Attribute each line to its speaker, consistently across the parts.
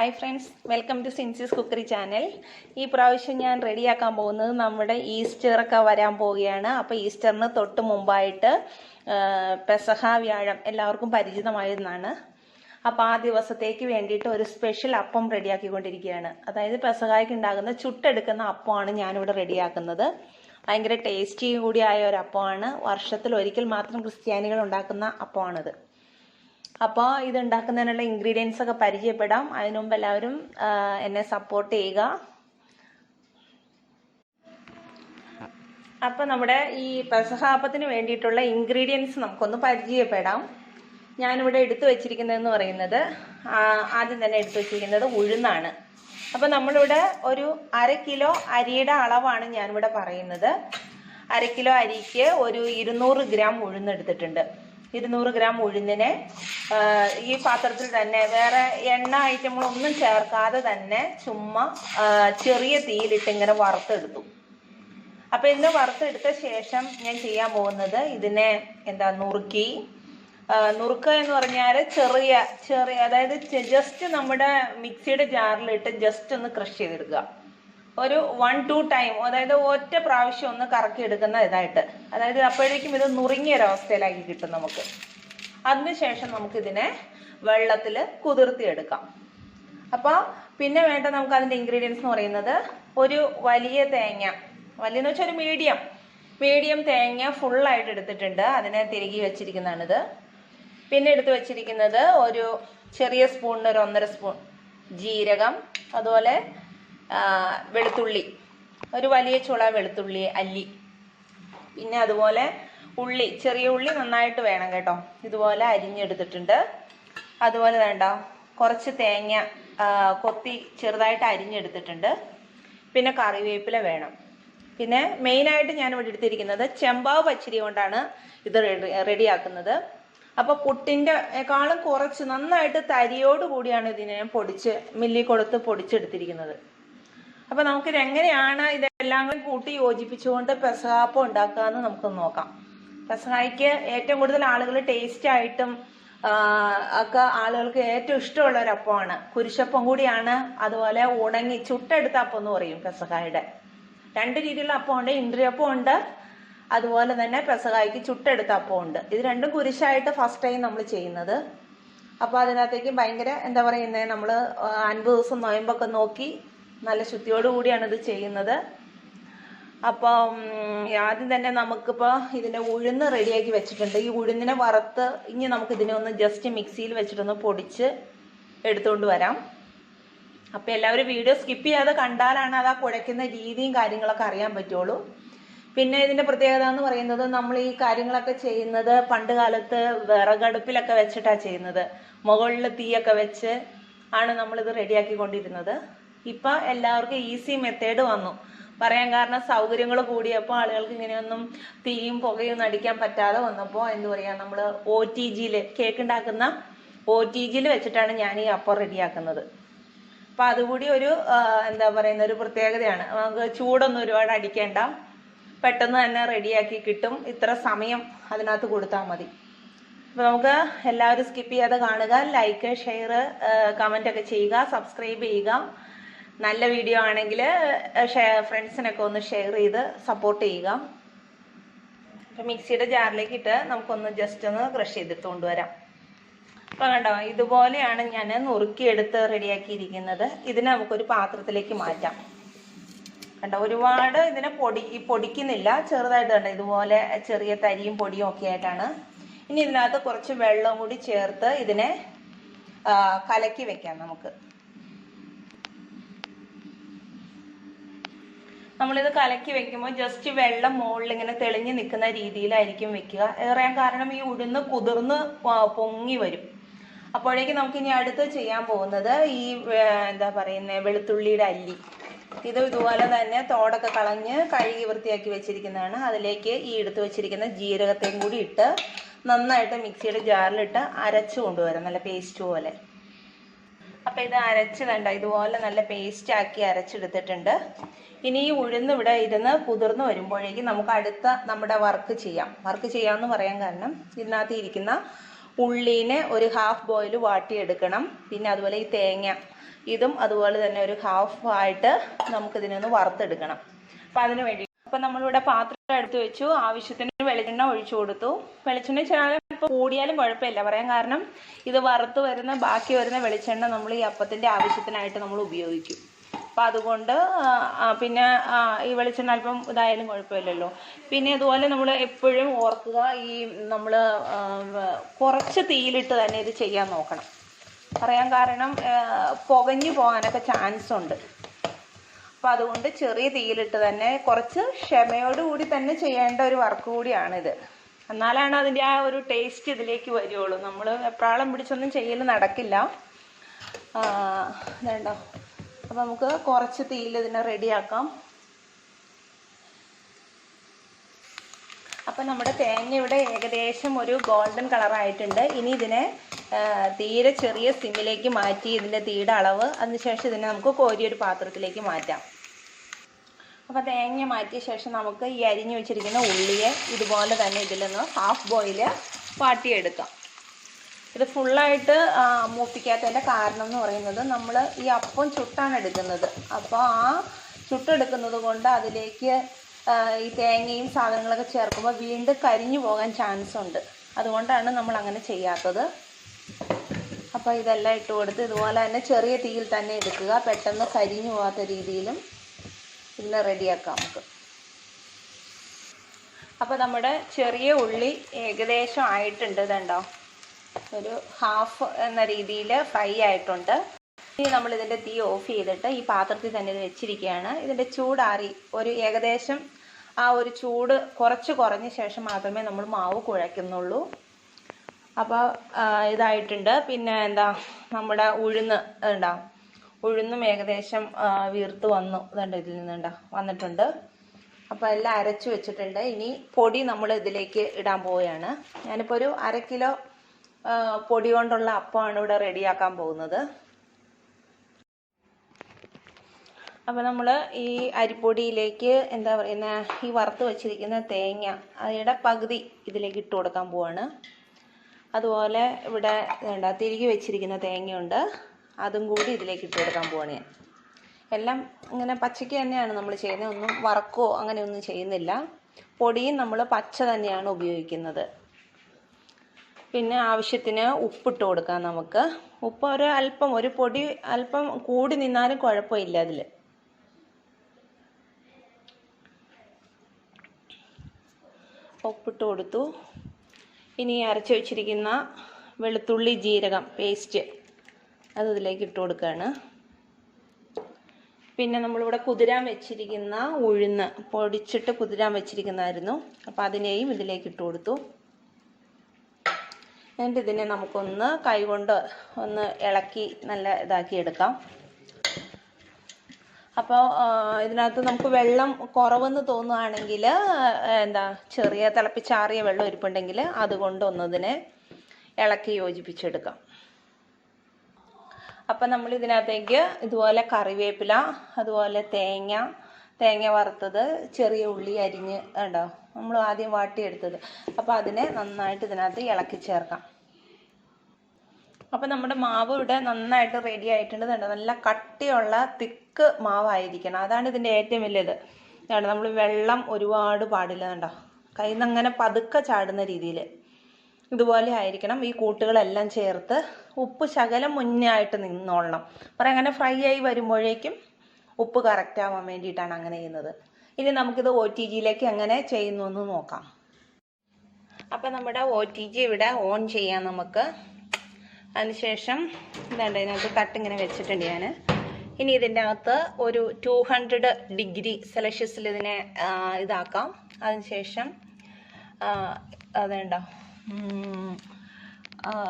Speaker 1: Hi friends welcome to സിൻസിസ് cookery channel ഈ പ്രാവശ്യം ഞാൻ റെഡിയാക്കാൻ പോകുന്നത് നമ്മുടെ ഈസ്റ്ററൊക്കെ വരാൻ പോവുകയാണ്. അപ്പോൾ ഈസ്റ്ററിന് തൊട്ട് മുമ്പായിട്ട് പെസഹ വ്യാഴം എല്ലാവർക്കും പരിചിതമായിരുന്നാണ്. അപ്പോൾ ആ ദിവസത്തേക്ക് വേണ്ടിയിട്ട് ഒരു സ്പെഷ്യൽ അപ്പം റെഡിയാക്കിക്കൊണ്ടിരിക്കുകയാണ് അതായത് പെസഹായ്ക്ക് ഉണ്ടാകുന്ന ചുട്ടെടുക്കുന്ന അപ്പമാണ് ഞാനിവിടെ റെഡിയാക്കുന്നത് ഭയങ്കര ടേസ്റ്റി കൂടിയായ ഒരു അപ്പമാണ്. വർഷത്തിൽ ഒരിക്കൽ മാത്രം ക്രിസ്ത്യാനികൾ ഉണ്ടാക്കുന്ന അപ്പമാണിത്. അപ്പോൾ ഇത് ഉണ്ടാക്കുന്നതിനുള്ള ഇൻഗ്രീഡിയൻസ് ഒക്കെ പരിചയപ്പെടാം. അതിനുമുമ്പ് എല്ലാവരും എന്നെ സപ്പോർട്ട് ചെയ്യുക. അപ്പോൾ നമ്മുടെ ഈ പെസഹാപ്പത്തിന് വേണ്ടിയിട്ടുള്ള ഇൻഗ്രീഡിയൻസ് നമുക്കൊന്ന് പരിചയപ്പെടാം. ഞാനിവിടെ എടുത്തു വെച്ചിരിക്കുന്നതെന്ന് പറയുന്നത് ആദ്യം തന്നെ എടുത്തു വെച്ചിരിക്കുന്നത് ഉഴുന്നാണ്. അപ്പോൾ നമ്മളിവിടെ ഒരു അര കിലോ അരിയുടെ അളവാണ് ഞാനിവിടെ പറയുന്നത്. അര കിലോ അരിക്ക് ഒരു ഇരുന്നൂറ് ഗ്രാം ഉഴുന്നെടുത്തിട്ടുണ്ട് ഇരുന്നൂറ് ഗ്രാം ഉഴുന്നിനെ ഈ പാത്രത്തിൽ തന്നെ വേറെ എണ്ണ ഐറ്റങ്ങളൊന്നും ചേർക്കാതെ തന്നെ ചുമ്മാ ചെറിയ തീയിലിട്ട് ഇങ്ങനെ വറുത്തെടുത്തു. അപ്പൊ ഇന്ന് വറുത്തെടുത്ത ശേഷം ഞാൻ ചെയ്യാൻ പോകുന്നത് ഇതിനെ എന്താ നുറുക്കി. നുറുക്ക എന്ന് പറഞ്ഞാൽ ചെറിയ ചെറിയ അതായത് ജസ്റ്റ് നമ്മുടെ മിക്സിയുടെ ജാറിലിട്ട് ജസ്റ്റ് ഒന്ന് ക്രഷ് ചെയ്തെടുക്കുക. ഒരു വൺ ടു ടൈം അതായത് ഒറ്റ പ്രാവശ്യം ഒന്ന് കറക്കി എടുക്കുന്ന ഇതായിട്ട്. അതായത് അപ്പോഴേക്കും ഇത് നുറുങ്ങിയ ഒരവസ്ഥയിലാക്കി കിട്ടും നമുക്ക്. അതിനുശേഷം നമുക്കിതിനെ വെള്ളത്തിൽ കുതിർത്തിയെടുക്കാം. അപ്പോൾ പിന്നെ വേണ്ട നമുക്ക് അതിന്റെ ഇൻഗ്രീഡിയൻസ് എന്ന് പറയുന്നത് ഒരു വലിയ തേങ്ങ. വലിയെന്ന് വെച്ചാൽ ഒരു മീഡിയം മീഡിയം തേങ്ങ ഫുള്ളായിട്ട് എടുത്തിട്ടുണ്ട്. അതിനെ തിരികെ വെച്ചിരിക്കുന്നതാണിത്. പിന്നെ എടുത്തു വെച്ചിരിക്കുന്നത് ഒരു ചെറിയ സ്പൂണിന് ഒരു ഒന്നര സ്പൂൺ ജീരകം അതുപോലെ വെളുത്തുള്ളി. ഒരു വലിയ ചുള വെളുത്തുള്ളി അല്ലി. പിന്നെ അതുപോലെ ഉള്ളി ചെറിയ ഉള്ളി നന്നായിട്ട് വേണം കേട്ടോ. ഇതുപോലെ അരിഞ്ഞെടുത്തിട്ടുണ്ട്. അതുപോലെ വേണ്ട കുറച്ച് തേങ്ങ കൊത്തി ചെറുതായിട്ട് അരിഞ്ഞെടുത്തിട്ടുണ്ട്. പിന്നെ കറിവേപ്പില വേണം. പിന്നെ മെയിനായിട്ട് ഞാൻ ഇവിടെ എടുത്തിരിക്കുന്നത് ചെമ്പാവ് പച്ചരി കൊണ്ടാണ് ഇത് റെഡിയാക്കുന്നത്. അപ്പോൾ പുട്ടിന്റെ കാളും കുറച്ച് നന്നായിട്ട് തരിയോട് കൂടിയാണ് ഇതിനെ പൊടിച്ച് മില്ലി കൊടുത്ത് പൊടിച്ചെടുത്തിരിക്കുന്നത്. അപ്പൊ നമുക്ക് എങ്ങനെയാണ് ഇതെല്ലാം കൂടി കൂട്ടി യോജിപ്പിച്ചുകൊണ്ട് പെസഹാപ്പം ഉണ്ടാക്കാന്ന് നമുക്ക് നോക്കാം. പെസഹായ്ക്ക് ഏറ്റവും കൂടുതൽ ആളുകൾ ടേസ്റ്റ് ആയിട്ടും ഒക്കെ ആളുകൾക്ക് ഏറ്റവും ഇഷ്ടമുള്ള ഒരു അപ്പമാണ്. കുരിശപ്പം കൂടിയാണ് അതുപോലെ ഉണങ്ങി ചുട്ടെടുത്ത അപ്പം എന്ന് പറയും പെസഹായുടെ. രണ്ട് രീതിയിലുള്ള അപ്പമുണ്ട് ഇൻട്രിയപ്പം ഉണ്ട് അതുപോലെ തന്നെ പെസഹായ്ക്ക് ചുട്ടെടുത്ത അപ്പം ഉണ്ട് ഇത് രണ്ടും കുരിശായിട്ട് ഫസ്റ്റ് ടൈം നമ്മൾ ചെയ്യുന്നത്. അപ്പോൾ അതിനകത്തേക്ക് ഭയങ്കര എന്താ പറയുന്നത് നമ്മൾ അൻപത് ദിവസം നോയമ്പൊക്കെ നോക്കി നല്ല ശുദ്ധിയോടുകൂടിയാണ് ഇത് ചെയ്യുന്നത്. അപ്പം ആദ്യം തന്നെ നമുക്കിപ്പോൾ ഇതിന്റെ ഉഴുന്ന് റെഡിയാക്കി വെച്ചിട്ടുണ്ട്. ഈ ഉഴുന്നിനെ വറുത്ത് ഇനി നമുക്ക് ഇതിനെ ഒന്ന് ജസ്റ്റ് മിക്സിയിൽ വെച്ചിട്ടൊന്ന് പൊടിച്ച് എടുത്തുകൊണ്ട് വരാം. അപ്പോൾ എല്ലാവരും വീഡിയോ സ്കിപ്പ് ചെയ്യാതെ കണ്ടാലാണ് അത് ആ കുഴയ്ക്കുന്ന രീതിയും കാര്യങ്ങളൊക്കെ അറിയാൻ പറ്റുള്ളൂ. പിന്നെ ഇതിന്റെ പ്രത്യേകത എന്ന് പറയുന്നത് നമ്മൾ ഈ കാര്യങ്ങളൊക്കെ ചെയ്യുന്നത് പണ്ട് കാലത്ത് വിറകടുപ്പിലൊക്കെ വെച്ചിട്ടാണ് ചെയ്യുന്നത്. മുകളിൽ തീയൊക്കെ വെച്ച് ആണ് നമ്മളിത് റെഡിയാക്കിക്കൊണ്ടിരുന്നത് ഇപ്പം എല്ലാവർക്കും ഈസി മെത്തേഡ് വന്നു. പറയാൻ കാരണം സൗകര്യങ്ങൾ കൂടിയപ്പോൾ ആളുകൾക്ക് ഇങ്ങനെയൊന്നും തീയും പുകയും ഒന്നും അടിക്കാൻ പറ്റാതെ വന്നപ്പോൾ എന്ത് പറയാ നമ്മൾ ഒ ടി ജിയിൽ കേക്ക് ഉണ്ടാക്കുന്ന ഒ ടി ജിയിൽ വെച്ചിട്ടാണ് ഞാൻ ഈ അപ്പം റെഡിയാക്കുന്നത്. അപ്പം അതുകൂടി ഒരു എന്താ പറയുന്ന ഒരു പ്രത്യേകതയാണ്. നമുക്ക് ചൂടൊന്നും ഒരുപാട് അടിക്കേണ്ട. പെട്ടെന്ന് തന്നെ റെഡിയാക്കി കിട്ടും. ഇത്ര സമയം അതിനകത്ത് കൊടുത്താൽ മതി. അപ്പോൾ നമുക്ക് എല്ലാവരും സ്കിപ്പ് ചെയ്യാതെ കാണുക. ലൈക്ക് ഷെയർ കമന്റ് ഒക്കെ ചെയ്യുക. സബ്സ്ക്രൈബ് ചെയ്യുക. നല്ല വീഡിയോ ആണെങ്കിൽ ഫ്രണ്ട്സിനൊക്കെ ഒന്ന് ഷെയർ ചെയ്ത് സപ്പോർട്ട് ചെയ്യുക. അപ്പം മിക്സിയുടെ ജാറിലേക്ക് ഇട്ട് നമുക്കൊന്ന് ജസ്റ്റ് ഒന്ന് ക്രഷ് ചെയ്തിട്ട് കൊണ്ടുവരാം. അപ്പം കണ്ടോ ഇതുപോലെയാണ് ഞാൻ നുറുക്കിയെടുത്ത് റെഡിയാക്കിയിരിക്കുന്നത്. ഇതിനെ നമുക്കൊരു പാത്രത്തിലേക്ക് മാറ്റാം. കണ്ടോ ഒരുപാട് ഇതിനെ പൊടി ഈ പൊടിക്കുന്നില്ല. ചെറുതായിട്ട് കണ്ടോ ഇതുപോലെ ചെറിയ തരിയും പൊടിയും ഒക്കെ ആയിട്ടാണ്. ഇനി ഇതിനകത്ത് കുറച്ച് വെള്ളം കൂടി ചേർത്ത് ഇതിനെ കലക്കി വെക്കാം നമുക്ക്. നമ്മളിത് കലക്കി വെക്കുമ്പോൾ ജസ്റ്റ് വെള്ളം മുകളിൽ ഇങ്ങനെ തെളിഞ്ഞ് നിൽക്കുന്ന രീതിയിലായിരിക്കും വെക്കുക. ഏറെയാൻ കാരണം ഈ ഉഴുന്ന് കുതിർന്ന് പൊങ്ങി വരും. അപ്പോഴേക്കും നമുക്ക് ഇനി അടുത്ത് ചെയ്യാൻ പോകുന്നത് ഈ എന്താ പറയുന്നത് വെളുത്തുള്ളിയുടെ അല്ലി. ഇത് ഇതുപോലെ തന്നെ തോടൊക്കെ കളഞ്ഞ് കഴുകി വൃത്തിയാക്കി വെച്ചിരിക്കുന്നതാണ്. അതിലേക്ക് ഈ എടുത്ത് വെച്ചിരിക്കുന്ന ജീരകത്തെയും കൂടി ഇട്ട് നന്നായിട്ട് മിക്സിയുടെ ജാറിലിട്ട് അരച്ചു കൊണ്ടുവരാം നല്ല പേസ്റ്റ് പോലെ. അപ്പം ഇത് അരച്ച് വേണ്ട ഇതുപോലെ നല്ല പേസ്റ്റ് ആക്കി അരച്ചെടുത്തിട്ടുണ്ട്. ഇനി ഈ ഉഴുന്ന് ഇവിടെ ഇരുന്ന് കുതിർന്ന് വരുമ്പോഴേക്കും നമുക്ക് അടുത്ത നമ്മുടെ വർക്ക് ചെയ്യാം. വർക്ക് ചെയ്യാമെന്ന് പറയാൻ കാരണം ഇതിനകത്ത് ഇരിക്കുന്ന ഉള്ളീനെ ഒരു ഹാഫ് ബോയിൽ വാട്ടിയെടുക്കണം. പിന്നെ അതുപോലെ ഈ തേങ്ങ ഇതും അതുപോലെ തന്നെ ഒരു ഹാഫ് ആയിട്ട് നമുക്കിതിനൊന്ന് വറുത്തെടുക്കണം. അപ്പം അതിന് വേണ്ടി അപ്പം നമ്മളിവിടെ പാത്രം എടുത്ത് വെച്ചു. ആവശ്യത്തിന് വെളിച്ചെണ്ണ ഒഴിച്ചു കൊടുത്തു. വെളിച്ചെണ്ണ ചില ഇപ്പോൾ കൂടിയാലും കുഴപ്പമില്ല. പറയാൻ കാരണം ഇത് വറുത്ത് വരുന്ന ബാക്കി വരുന്ന വെളിച്ചെണ്ണ നമ്മൾ ഈ അപ്പത്തിന്റെ ആവശ്യത്തിനായിട്ട് നമ്മൾ ഉപയോഗിക്കും. അപ്പം അതുകൊണ്ട് പിന്നെ ഈ വെളിച്ചെണ്ണ അല്പം ഇതായാലും കുഴപ്പമില്ലല്ലോ. പിന്നെ ഇതുപോലെ നമ്മൾ എപ്പോഴും ഓർക്കുക ഈ നമ്മൾ കുറച്ച് തീയിലിട്ട് തന്നെ ഇത് ചെയ്യാൻ നോക്കണം. പറയാൻ കാരണം പുകഞ്ഞു പോകാനൊക്കെ ചാൻസ് ഉണ്ട്. അപ്പം അതുകൊണ്ട് ചെറിയ തീയിലിട്ട് തന്നെ കുറച്ച് ക്ഷമയോടുകൂടി തന്നെ ചെയ്യേണ്ട ഒരു വർക്ക് കൂടിയാണിത്. എന്നാലാണ് അതിന്റെ ആ ഒരു ടേസ്റ്റ് ഇതിലേക്ക് വരുള്ളൂ. നമ്മൾ എപ്രാളം പിടിച്ചൊന്നും ചെയ്യൽ നടക്കില്ല. വേണ്ട ഇതുണ്ടോ? അപ്പം നമുക്ക് കുറച്ച് തീയിൽ ഇതിനെ റെഡിയാക്കാം അപ്പം നമ്മുടെ തേങ്ങ ഇവിടെ ഏകദേശം ഒരു ഗോൾഡൻ കളറായിട്ടുണ്ട് ഇനി ഇതിനെ തീരെ ചെറിയ സിമ്മിലേക്ക് മാറ്റി ഇതിന്റെ തീയുടെ അളവ്. അതിനുശേഷം ഇതിനെ നമുക്ക് കോരിയൊരു പാത്രത്തിലേക്ക് മാറ്റാം. അപ്പോൾ തേങ്ങ മാറ്റിയ ശേഷം നമുക്ക് ഈ അരിഞ്ഞു വെച്ചിരിക്കുന്ന ഉള്ളിയെ ഇതുപോലെ തന്നെ ഇതിൽ നിന്ന് ഹാഫ് ബോയിൽ വാട്ടിയെടുക്കാം. ഇത് ഫുള്ളായിട്ട് മൂപ്പിക്കാത്തതിന്റെ കാരണം എന്ന് പറയുന്നത് നമ്മൾ ഈ അപ്പം ചുട്ടാണ് എടുക്കുന്നത്. അപ്പോൾ ആ ചുട്ടെടുക്കുന്നത് കൊണ്ട് അതിലേക്ക് ഈ തേങ്ങയും സാധനങ്ങളൊക്കെ ചേർക്കുമ്പോൾ വീണ്ടും കരിഞ്ഞു പോകാൻ ചാൻസ് ഉണ്ട്. അതുകൊണ്ടാണ് നമ്മൾ അങ്ങനെ ചെയ്യാത്തത്. അപ്പോൾ ഇതെല്ലാം ഇട്ട് കൊടുത്ത് ഇതുപോലെ തന്നെ ചെറിയ തീയിൽ തന്നെ എടുക്കുക. പെട്ടെന്ന് കരിഞ്ഞു പോകാത്ത രീതിയിലും ഇതിനെ റെഡിയാക്കാം നമുക്ക്. അപ്പോൾ നമ്മുടെ ചെറിയ ഉള്ളി ഏകദേശം ആയിട്ടുണ്ട് ഇതുണ്ടോ ഒരു ഹാഫ് എന്ന രീതിയിൽ ഫ്രൈ ആയിട്ടുണ്ട്. ഇനി നമ്മൾ ഇതിന്റെ തീ ഓഫ് ചെയ്തിട്ട് ഈ പാത്രത്തിൽ തന്നെ ഇത് വെച്ചിരിക്കുകയാണ്. ഇതിന്റെ ചൂടാറി ഒരു ഏകദേശം ആ ഒരു ചൂട് കുറച്ച് കുറഞ്ഞ ശേഷം മാത്രമേ നമ്മൾ മാവ് കുഴയ്ക്കുന്നുള്ളൂ. അപ്പോൾ ഇതായിട്ടുണ്ട്. പിന്നെ എന്താ? നമ്മുടെ ഉഴുന്ന് ഉണ്ടാ ഉഴുന്നും ഏകദേശം വീർത്ത് വന്നു. ഇതുണ്ട് ഇതിൽ നിന്നുണ്ട്. വന്നിട്ടുണ്ട്. അപ്പോൾ എല്ലാം അരച്ചു വെച്ചിട്ടുണ്ട്. ഇനി പൊടി നമ്മൾ ഇതിലേക്ക് ഇടാൻ പോവുകയാണ്. ഞാനിപ്പോൾ ഒരു അര കിലോ പൊടി കൊണ്ടുള്ള അപ്പമാണ് ഇവിടെ റെഡിയാക്കാൻ പോകുന്നത്. അപ്പോൾ നമ്മൾ ഈ അരിപ്പൊടിയിലേക്ക് എന്താ പറയുന്ന ഈ വറുത്ത് വെച്ചിരിക്കുന്ന തേങ്ങ അതിയുടെ പകുതി ഇതിലേക്ക് ഇട്ട് കൊടുക്കാൻ പോവാണ്. അതുപോലെ ഇവിടെ വേണ്ട തിരികെ വെച്ചിരിക്കുന്ന തേങ്ങയുണ്ട്. അതും കൂടി ഇതിലേക്ക് ഇട്ട് കൊടുക്കാൻ പോവാണ് ഞാൻ. എല്ലാം ഇങ്ങനെ പച്ചയ്ക്ക് തന്നെയാണ് നമ്മൾ ചെയ്യുന്നത്. ഒന്നും വറക്കോ അങ്ങനെയൊന്നും ചെയ്യുന്നില്ല. പൊടിയും നമ്മൾ പച്ച തന്നെയാണ് ഉപയോഗിക്കുന്നത്. പിന്നെ ആവശ്യത്തിന് ഉപ്പിട്ട് കൊടുക്കാം നമുക്ക്. ഉപ്പ് ഒരു അല്പം ഒരു പൊടി അല്പം കൂടി നിന്നാലും കുഴപ്പമില്ല അതിൽ ഉപ്പിട്ട് കൊടുത്തു. ഇനി അരച്ച് വെച്ചിരിക്കുന്ന വെളുത്തുള്ളി ജീരകം പേസ്റ്റ്. അത് ഇതിലേക്ക് ഇട്ട് കൊടുക്കുകയാണ് പിന്നെ നമ്മളിവിടെ കുതിരാൻ വെച്ചിരിക്കുന്ന ഉഴുന്ന് പൊടിച്ചിട്ട് കുതിരാൻ വെച്ചിരിക്കുന്നതായിരുന്നു. അപ്പോൾ അതിനെയും ഇതിലേക്ക് ഇട്ട് കൊടുത്തു. എന്നിട്ട് ഇതിനെ നമുക്കൊന്ന് കൈകൊണ്ട് ഒന്ന് ഇളക്കി നല്ല ഇതാക്കി എടുക്കാം. അപ്പോൾ ഇതിനകത്ത് നമുക്ക് വെള്ളം കുറവെന്ന് തോന്നുകയാണെങ്കിൽ എന്താ ചെറിയ തിളപ്പിച്ചാറിയ വെള്ളം ഇരിപ്പുണ്ടെങ്കിൽ അതുകൊണ്ട് ഒന്നതിനെ ഇളക്കി യോജിപ്പിച്ചെടുക്കാം. അപ്പം നമ്മൾ ഇതിനകത്തേക്ക് ഇതുപോലെ കറിവേപ്പില അതുപോലെ തേങ്ങ തേങ്ങ വറുത്തത് ചെറിയ ഉള്ളി അരിഞ്ഞ് ഉണ്ടോ നമ്മൾ ആദ്യം വാട്ടിയെടുത്തത്. അപ്പോൾ അതിനെ നന്നായിട്ട് ഇതിനകത്ത് ഇളക്കി ചേർക്കാം. അപ്പം നമ്മുടെ മാവ് ഇവിടെ നന്നായിട്ട് റെഡി ആയിട്ടുണ്ട് കണ്ടോ? നല്ല കട്ടിയുള്ള തിക്ക് മാവായിരിക്കണം. അതാണ് ഇതിന്റെ ഏറ്റവും വലിയത്. നമ്മൾ വെള്ളം ഒരുപാട് പാടില്ല കണ്ടോ? കയ്യിൽ നിന്ന് അങ്ങനെ പതുക്കെ ചാടുന്ന രീതിയിൽ ഇതുപോലെ ആയിരിക്കണം ഈ കൂട്ടുകളെല്ലാം ചേർത്ത് ഉപ്പ് ശകലം മുന്നേ ആയിട്ട് നിന്നോളണം. പറയാം അങ്ങനെ ഫ്രൈ ആയി വരുമ്പോഴേക്കും ഉപ്പ് കറക്റ്റ് ആവാൻ വേണ്ടിയിട്ടാണ് അങ്ങനെ ചെയ്യുന്നത്. ഇനി നമുക്കിത് ഒ ടി ജിയിലേക്ക് എങ്ങനെ ചെയ്യുന്നു എന്ന് നോക്കാം. അപ്പം നമ്മുടെ ഒ ടി ജി ഇവിടെ ഓൺ ചെയ്യാം നമുക്ക്. അതിനുശേഷം ഇതാണ്ട് ഇതിനകത്ത് തട്ടിങ്ങനെ വെച്ചിട്ടുണ്ട് ഞാൻ ഇനി ഇതിന്റെ അകത്ത് ഒരു ടു ഹൺഡ്രഡ് ഡിഗ്രി സെൽഷ്യസിൽ ഇതിനെ ഇതാക്കാം. അതിനുശേഷം അതേണ്ട?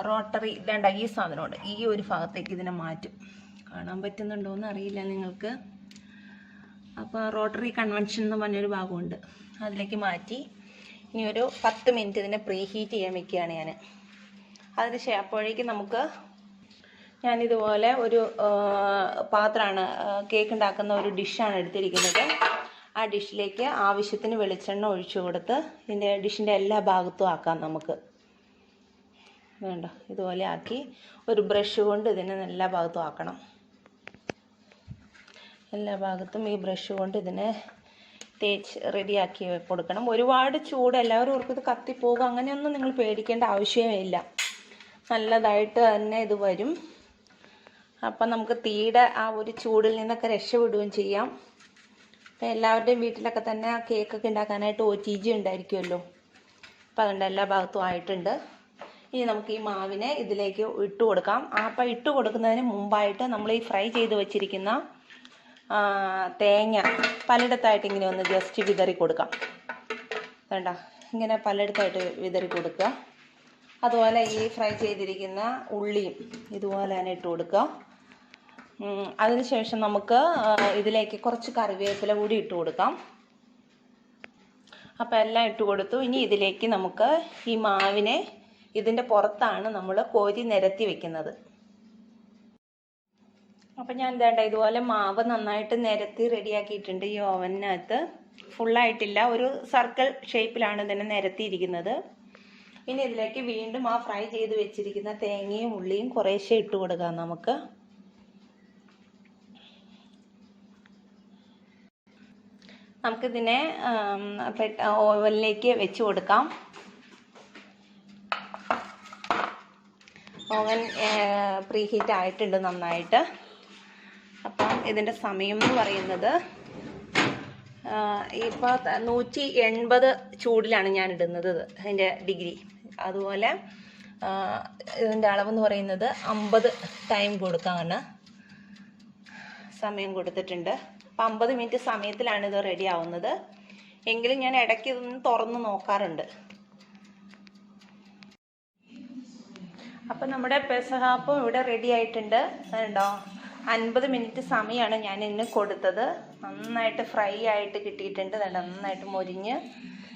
Speaker 1: റോട്ടറി ഇതേണ്ട ഈ സാധനമുണ്ട്. ഈ ഒരു ഭാഗത്തേക്ക് ഇതിനെ മാറ്റും. കാണാൻ പറ്റുന്നുണ്ടോ എന്ന് അറിയില്ല നിങ്ങൾക്ക്. അപ്പോൾ റോട്ടറി കൺവെൻഷൻ എന്ന് പറഞ്ഞൊരു ഭാഗമുണ്ട്. അതിലേക്ക് മാറ്റി. ഇനി ഒരു പത്ത് മിനിറ്റ് ഇതിനെ പ്രീ ഹീറ്റ് ചെയ്യാൻ വെക്കുകയാണ് ഞാൻ അതിന് ശേഷം അപ്പോഴേക്കും നമുക്ക് ഞാനിതുപോലെ ഒരു പാത്രമാണ് കേക്ക് ഉണ്ടാക്കുന്ന ഒരു ഡിഷാണ് എടുത്തിരിക്കുന്നത്. ആ ഡിഷിലേക്ക് ആവശ്യത്തിന് വെളിച്ചെണ്ണ ഒഴിച്ചു കൊടുത്ത് ഇതിന്റെ ഡിഷിന്റെ എല്ലാ ഭാഗത്തും ആക്കാം നമുക്ക്. വേണ്ട. ഇതുപോലെ ആക്കി ഒരു ബ്രഷ് കൊണ്ട് ഇതിനെ എല്ലാ ഭാഗത്തും ആക്കണം. എല്ലാ ഭാഗത്തും ഈ ബ്രഷ് കൊണ്ട് ഇതിനെ തേച്ച് റെഡിയാക്കി കൊടുക്കണം. ഒരുപാട് ചൂട്. എല്ലാവരും ഓർക്കും ഇത് കത്തിപ്പോകും അങ്ങനെയൊന്നും നിങ്ങൾ പേടിക്കേണ്ട ആവശ്യമേ ഇല്ല. നല്ലതായിട്ട് തന്നെ ഇത് വരും. അപ്പം നമുക്ക് തീയുടെ ആ ഒരു ചൂടിൽ നിന്നൊക്കെ രക്ഷപ്പെടുകയും ചെയ്യാം. അപ്പം എല്ലാവരുടെയും വീട്ടിലൊക്കെ തന്നെ കേക്കൊക്കെ ഉണ്ടാക്കാനായിട്ട് ഒ ടി ജി ഉണ്ടായിരിക്കുമല്ലോ. അപ്പം അതുകൊണ്ട് എല്ലാ ഭാഗത്തും ആയിട്ടുണ്ട്. ഇനി നമുക്ക് ഈ മാവിനെ ഇതിലേക്ക് ഇട്ട് കൊടുക്കാം. അപ്പം ഇട്ട് കൊടുക്കുന്നതിന് മുമ്പായിട്ട് നമ്മൾ ഈ ഫ്രൈ ചെയ്ത് വെച്ചിരിക്കുന്ന തേങ്ങ പലയിടത്തായിട്ട് ഇങ്ങനെ ഒന്ന് ജസ്റ്റ് വിതറി കൊടുക്കാം. വേണ്ട ഇങ്ങനെ പലയിടത്തായിട്ട് വിതറി കൊടുക്കുക. അതുപോലെ ഈ ഫ്രൈ ചെയ്തിരിക്കുന്ന ഉള്ളിയും ഇതുപോലെ തന്നെ ഇട്ട് കൊടുക്കുക. അതിനുശേഷം നമുക്ക് ഇതിലേക്ക് കുറച്ച് കറിവേപ്പില കൂടി ഇട്ട് കൊടുക്കാം. അപ്പോൾ എല്ലാം ഇട്ട് കൊടുത്തു. ഇനി ഇതിലേക്ക് നമുക്ക് ഈ മാവിനെ ഇതിന്റെ പുറത്താണ് നമ്മൾ കോരി നിരത്തി വെക്കുന്നത്. അപ്പം ഞാൻ എന്താണ്ട ഇതുപോലെ മാവ് നന്നായിട്ട് നിരത്തി റെഡിയാക്കിയിട്ടുണ്ട് ഈ ഓവനകത്ത് ഫുള്ളായിട്ടില്ല ഒരു സർക്കിൾ ഷേപ്പിലാണ് ഇതിനെ നിരത്തിയിരിക്കുന്നത്. ഇനി ഇതിലേക്ക് വീണ്ടും ആ ഫ്രൈ ചെയ്ത് വെച്ചിരിക്കുന്ന തേങ്ങയും ഉള്ളിയും കുറേശ്ശെ ഇട്ട് കൊടുക്കാം നമുക്ക്. നമുക്കിതിനെ ഓവനിലേക്ക് വെച്ച് കൊടുക്കാം. ഓവൻ പ്രീ ഹീറ്റ് ആയിട്ടുണ്ട് നന്നായിട്ട്. അപ്പം ഇതിന്റെ സമയം എന്ന് പറയുന്നത് ഇപ്പോൾ നൂറ്റി എൺപത് ചൂടിലാണ് ഞാൻ ഇടുന്നത് അതിന്റെ ഡിഗ്രി. അതുപോലെ ഇതിന്റെ അളവെന്ന് പറയുന്നത് അമ്പത് ടൈം കൊടുക്കാണ്. സമയം കൊടുത്തിട്ടുണ്ട്. അപ്പം അമ്പത് മിനിറ്റ് സമയത്തിലാണ് ഇത് റെഡി ആവുന്നത്. എങ്കിലും ഞാൻ ഇടയ്ക്ക് ഇതൊന്ന് തുറന്ന് നോക്കാറുണ്ട്. അപ്പം നമ്മുടെ പെസഹാപ്പും ഇവിടെ റെഡി ആയിട്ടുണ്ട്. കണ്ടോ അൻപത് മിനിറ്റ് സമയമാണ് ഞാൻ ഇന്ന് കൊടുത്തത്. നന്നായിട്ട് ഫ്രൈ ആയിട്ട് കിട്ടിയിട്ടുണ്ട്. നല്ല നന്നായിട്ട് മൊരിഞ്ഞ്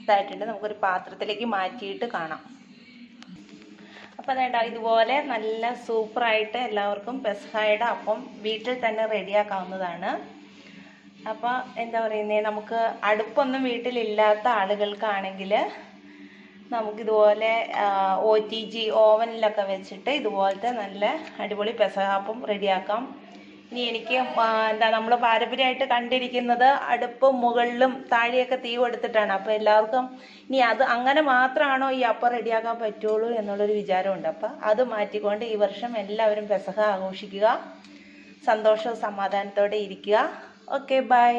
Speaker 1: ഇതായിട്ടുണ്ട്. നമുക്കൊരു പാത്രത്തിലേക്ക് മാറ്റിയിട്ട് കാണാം. അപ്പം വേണ്ട ഇതുപോലെ നല്ല സൂപ്പറായിട്ട് എല്ലാവർക്കും പെസഹായുടെ അപ്പം വീട്ടിൽ തന്നെ റെഡിയാക്കാവുന്നതാണ് അപ്പോൾ എന്താ പറയുന്നത് നമുക്ക് അടുപ്പൊന്നും വീട്ടിലില്ലാത്ത ആളുകൾക്കാണെങ്കിൽ നമുക്കിതുപോലെ ഒ ടി ജി ഓവനിലൊക്കെ വെച്ചിട്ട് ഇതുപോലത്തെ നല്ല അടിപൊളി പെസഹാപ്പം റെഡിയാക്കാം. ഇനി എനിക്ക് എന്താ നമ്മൾ പാരമ്പര്യമായിട്ട് കണ്ടിരിക്കുന്നത് അടുപ്പ് മുകളിലും താഴെയൊക്കെ തീ കൊടുത്തിട്ടാണ്. അപ്പോൾ എല്ലാവർക്കും ഇനി അത് അങ്ങനെ മാത്രമാണോ ഈ അപ്പം റെഡിയാക്കാൻ പറ്റുള്ളൂ എന്നുള്ളൊരു വിചാരമുണ്ട്. അപ്പം അത് മാറ്റിക്കൊണ്ട് ഈ വർഷം എല്ലാവരും പെസഹ ആഘോഷിക്കുക. സന്തോഷവും സമാധാനത്തോടെ ഇരിക്കുക. Okay bye.